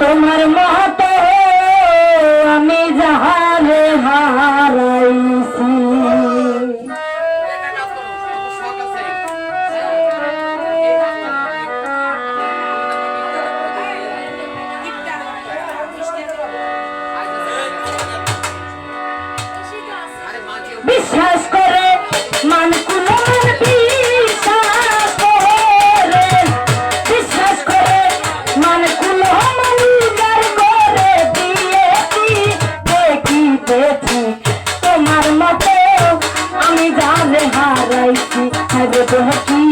তোমার মত আমি যাহারে হারাইছি। বিশ্বাস है जो हकी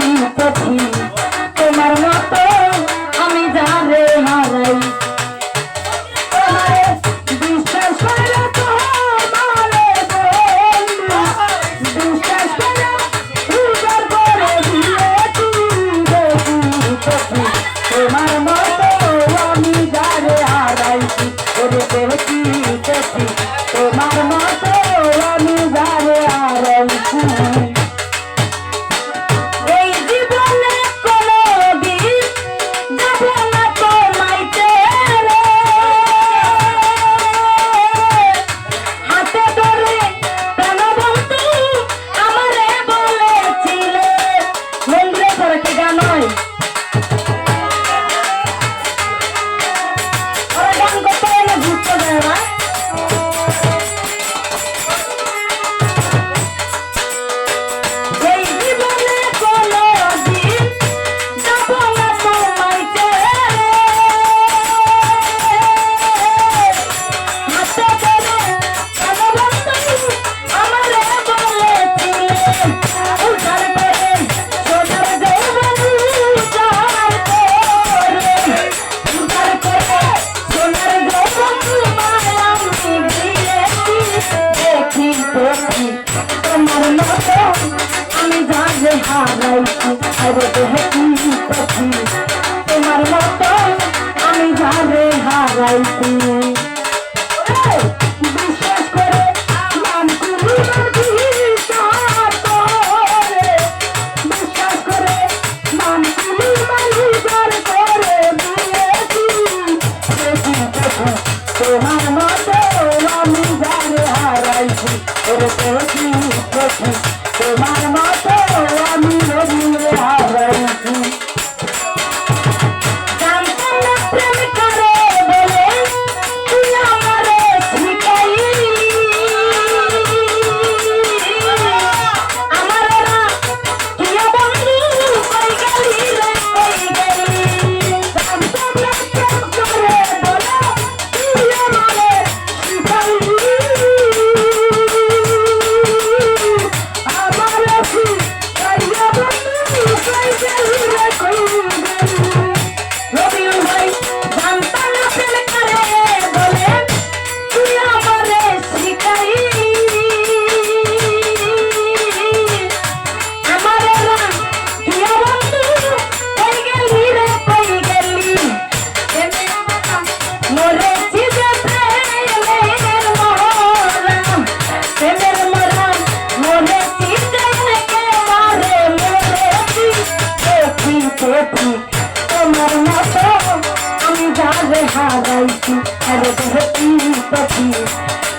পাখি পাখি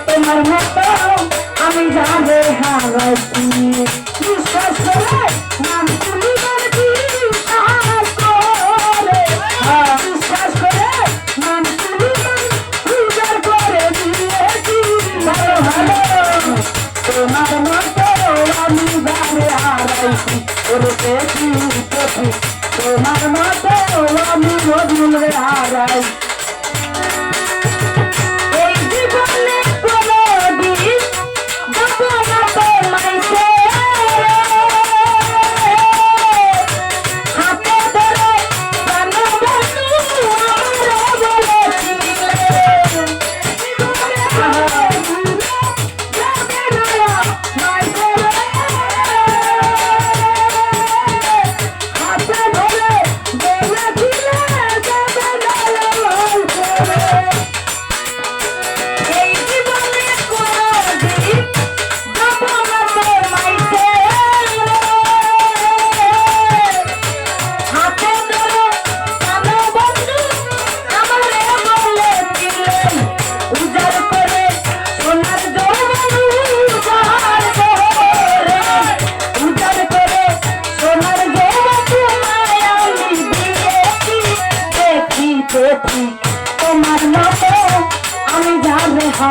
তোমার মতো আমি যাবে হারাইছি বিশ্বাস করে নাম তুমি Thank you.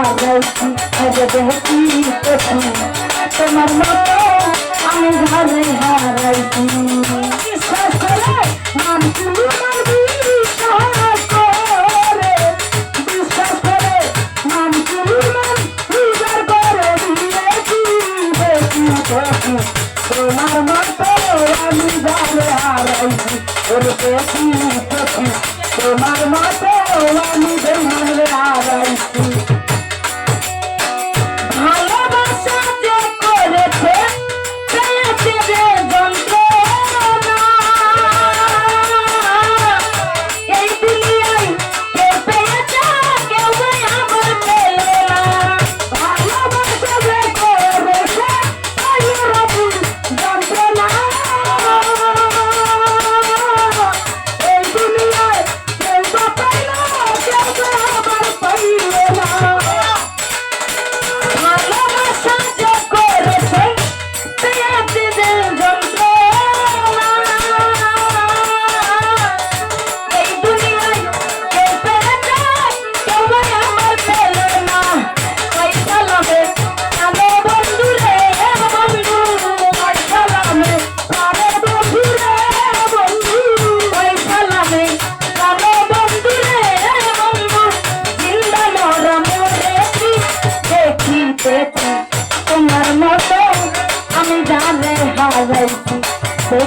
Oh, my, হজব কি